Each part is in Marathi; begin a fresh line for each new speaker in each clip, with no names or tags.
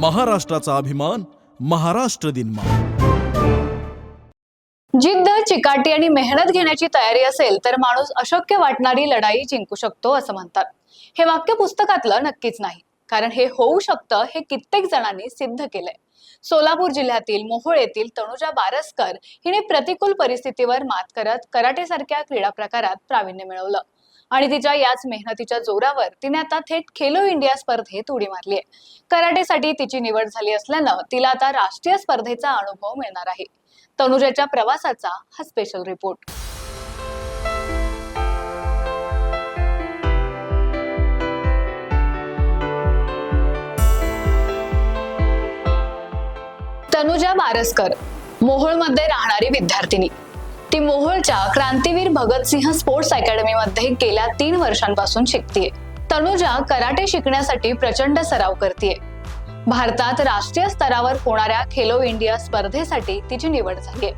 महाराष्ट्राचा अभिमान महाराष्ट्र दिन
जिद्द चिकाटी आणि मेहनत घेण्याची तयारी असेल तर माणूस अशक्य वाटणारी लढाई जिंकू शकतो असं म्हणतात. हे वाक्य पुस्तकातलं नक्कीच नाही कारण हे होऊ शकतं हे कित्येक जणांनी सिद्ध केलंय. सोलापूर जिल्ह्यातील मोहोळ येथील तनुजा बारसकर हिने प्रतिकूल परिस्थितीवर मात करत कराटेसारख्या क्रीडा प्रकारात प्रावीण्य मिळवलं. आणि तिच्या याच मेहनतीच्या जोरावर तिने आता थेट खेलो इंडिया स्पर्धेत उडी मारली आहे कराटेसाठी तिची निवड झाली असल्यानं तिला आता राष्ट्रीय स्पर्धेचा अनुभव मिळणार आहे. तनुजाच्या प्रवासाचा हा स्पेशल रिपोर्ट तनुजा बारसकर मोहोळमध्ये राहणारी विद्यार्थिनी. ती मोहोळच्या क्रांतीवीर भगतसिंह स्पोर्ट्स अकॅडमीमध्ये गेल्या तीन वर्षांपासून शिकतीये. तनुजा कराटे शिकण्यासाठी प्रचंड सराव करते भारतात राष्ट्रीय स्तरावर होणाऱ्या खेलो इंडिया स्पर्धेसाठी तिची निवड झाली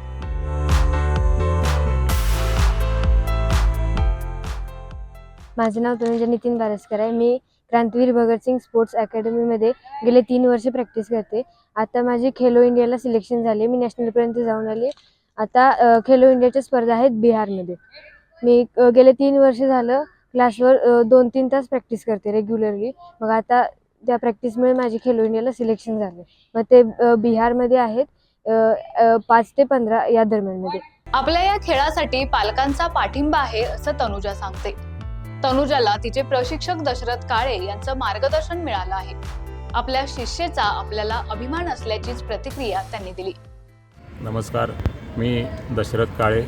माझं नाव तनुजा नितीन बारसकर आहे. मी क्रांतीवीर भगतसिंग स्पोर्ट्स अकॅडमीमध्ये गेले तीन वर्ष प्रॅक्टिस करते. आता माझी खेलो इंडियाला सिलेक्शन झाली मी नॅशनलपर्यंत जाऊन आली आता खेलो इंडियाच्या स्पर्धा आहेत बिहारमध्ये. मी गेले तीन वर्ष झालं क्लासवर दोन तीन तास प्रॅक्टिस करते रेग्युलरली मग आता त्या प्रॅक्टिसमुळे माझी खेलो इंडियाला सिलेक्शन झाले. मग ते बिहारमध्ये आहेत पाच ते पंधरा या दरम्यानमध्ये.
आपल्या या खेळासाठी पालकांचा पाठिंबा आहे असं तनुजा सांगते. तनुजाला तिचे प्रशिक्षक दशरथ काळे यांचं मार्गदर्शन मिळालं आहे. आपल्या शिष्येचा आपल्याला अभिमान असल्याचीच प्रतिक्रिया त्यांनी दिली.
नमस्कार. मी Dashrath Kale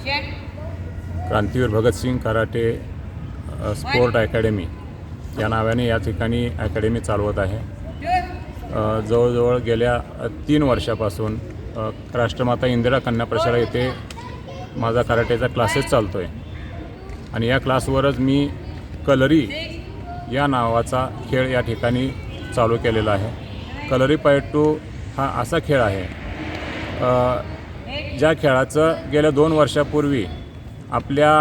Krantiveer Bhagat Singh karate sport academy. या नावाने या ठिकाणी अकॅडमी चालवत आहे. जवळजवळ गेल्या तीन वर्षापासून राष्ट्रमाता इंदिरा कन्या प्रशाला येथे माझा कराटेचा क्लासेस चालतो आहे आणि या क्लासवरच मी कलरी या नावाचा खेळ या ठिकाणी चालू केलेला आहे. कलरी पैटू हा असा खेळ आहे. ज्या खेळाचं गेल्या दोन वर्षापूर्वी आपल्या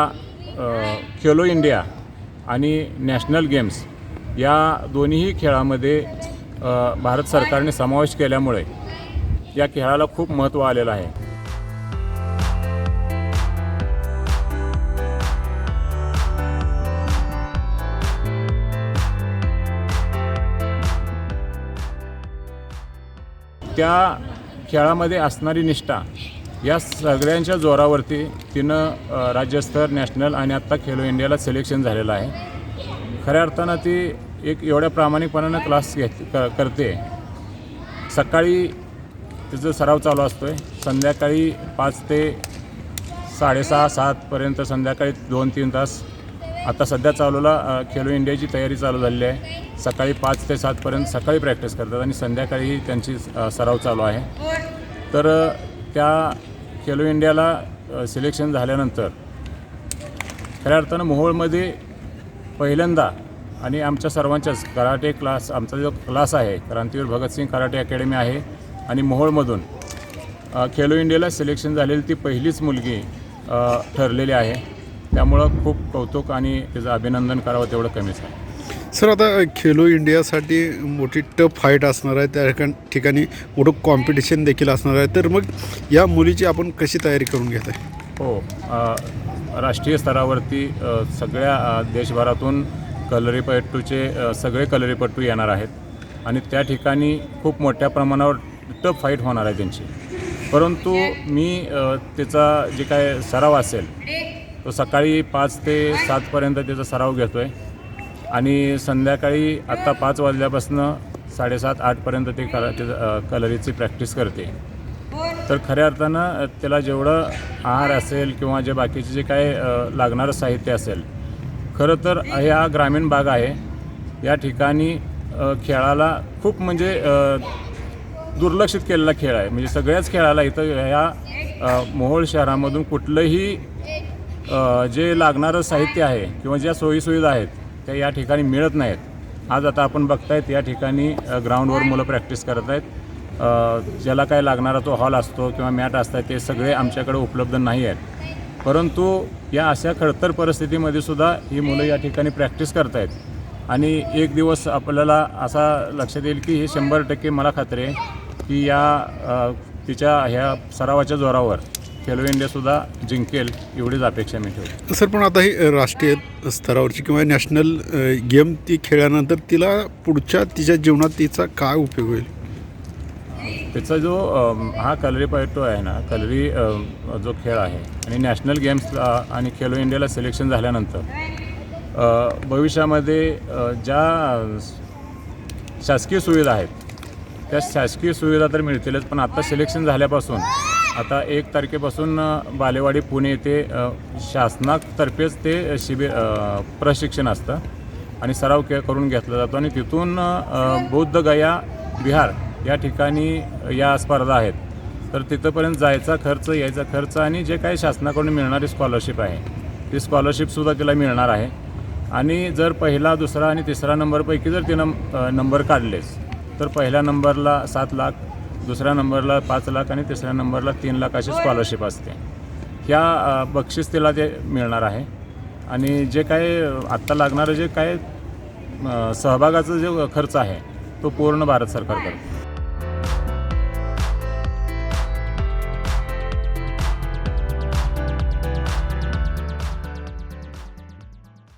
खेलो इंडिया आणि नॅशनल गेम्स या दोन्हीही खेळामध्ये भारत सरकारने समावेश केल्यामुळे या खेळाला खूप महत्त्व आलेलं आहे. त्या खेळामध्ये असणारी निष्ठा या सगळ्यांच्या जोरावरती तिनं राज्यस्तर नॅशनल आणि आत्ता खेलो इंडियाला सिलेक्शन झालेलं आहे. खऱ्या अर्थानं ती एक एवढ्या प्रामाणिकपणानं क्लास घेत क करते. सकाळी तिचं सराव चालू असतो आहे संध्याकाळी पाच ते साडेसहा सातपर्यंत संध्याकाळी दोन तीन तास. आता सध्या चालूला खेलो इंडियाची तयारी चालू झालेली आहे. सकाळी पाच ते सातपर्यंत सकाळी प्रॅक्टिस करतात आणि संध्याकाळी त्यांची सराव चालू आहे. तर त्या खेलो इंडियाला सिलेक्शन झाल्यानंतर खऱ्या अर्थानं मोहोळमध्ये पहिल्यांदा आणि आमच्या सर्वांच्याच कराटे क्लास आमचा जो क्लास आहे क्रांतीवीर भगतसिंग कराटे अकॅडमी आहे आणि मोहोळमधून खेलो इंडियाला सिलेक्शन झालेली ती पहिलीच मुलगी ठरलेली आहे. त्यामुळं खूप कौतुक आणि त्याचं अभिनंदन करावं तेवढं कमीच आहे.
सर आता खेलो इंडियासाठी मोठी टफ फाईट असणार आहे. त्या ठिकाणी मोठं कॉम्पिटिशन देखील असणार आहे. तर मग या मुलीची आपण कशी तयारी करून घेत आहे?
हो राष्ट्रीय स्तरावरती सगळ्या देशभरातून कलरीपट्टूचे सगळे कलरीपट्टू येणार आहेत. आणि त्या ठिकाणी खूप मोठ्या प्रमाणावर टफ फाईट होणार आहे त्यांची. परंतु मी त्याचा जे काय सराव असेल तो सकाळी पाच ते सातपर्यंत त्याचा सराव घेतो आहे आणि संध्याकाळी आत्ता पाच वाजल्यापासून साडेसात आठपर्यंत ते कला त्याचं कलरीची प्रॅक्टिस करते. तर खऱ्या अर्थानं त्याला जेवढं आहार असेल किंवा जे बाकीचे जे काय लागणारं साहित्य असेल खरं तर हा ग्रामीण भाग आहे. या ठिकाणी खेळाला खूप म्हणजे दुर्लक्षित केलेला खेळ आहे. म्हणजे सगळ्याच खेळाला इथं ह्या मोहोळ शहरामधून कुठलंही जे लागणारं साहित्य आहे किंवा ज्या सोयीसुविधा आहेत त्या या ठिकाणी मिळत नाहीत. आज आता आपण बघतायत या ठिकाणी ग्राउंडवर मुलं प्रॅक्टिस करत आहेत. ज्याला काय लागणारा तो हॉल असतो किंवा मॅट असतात ते सगळे आमच्याकडे उपलब्ध नाही आहेत. परंतु या अशा खडतर परिस्थितीमध्ये सुद्धा ही मुलं या ठिकाणी प्रॅक्टिस करत आहेत. आणि एक दिवस आपल्याला असा लक्षात येईल की हे शंभर टक्के मला खात्री आहे की या तिच्या ह्या सरावाच्या जोरावर खेलो इंडियासुद्धा जिंकेल एवढीच अपेक्षा मी ठेवतो.
सर पण आता ही राष्ट्रीय स्तरावरची किंवा नॅशनल गेम ती खेळल्यानंतर तिला पुढच्या तिच्या जीवनात तिचा काय उपयोग होईल?
त्याचा जो हा कलरी पैटो आहे ना कलरी जो खेळ आहे आणि नॅशनल गेम्सला आणि खेलो इंडियाला सिलेक्शन झाल्यानंतर भविष्यामध्ये ज्या शासकीय सुविधा आहेत त्या शासकीय सुविधा तर मिळतीलच पण आता सिलेक्शन झाल्यापासून आता एक तारखेपासून बालेवाडी पुणे येथे शासनातर्फेच ते शिबिर प्रशिक्षण असतं आणि सराव के करून घेतला जातो आणि तिथून बौद्ध गया बिहार या ठिकाणी या स्पर्धा आहेत. तर तिथंपर्यंत जायचा खर्च यायचा खर्च आणि जे काही शासनाकडून मिळणारी स्कॉलरशिप आहे ती स्कॉलरशिपसुद्धा तिला मिळणार आहे. आणि जर पहिला दुसरा आणि तिसरा नंबरपैकी जर तिनं नंबर काढलेच तर पहिल्या नंबरला सात लाख दुसऱ्या नंबरला पाच लाख आणि तिसऱ्या नंबरला तीन लाख अशी स्कॉलरशिप असते. ह्या बक्षीस तिला ते मिळणार आहे. आणि जे काय आत्ता लागणारं जे काय सहभागाचा जो खर्च आहे तो पूर्ण भारत सरकार करतो.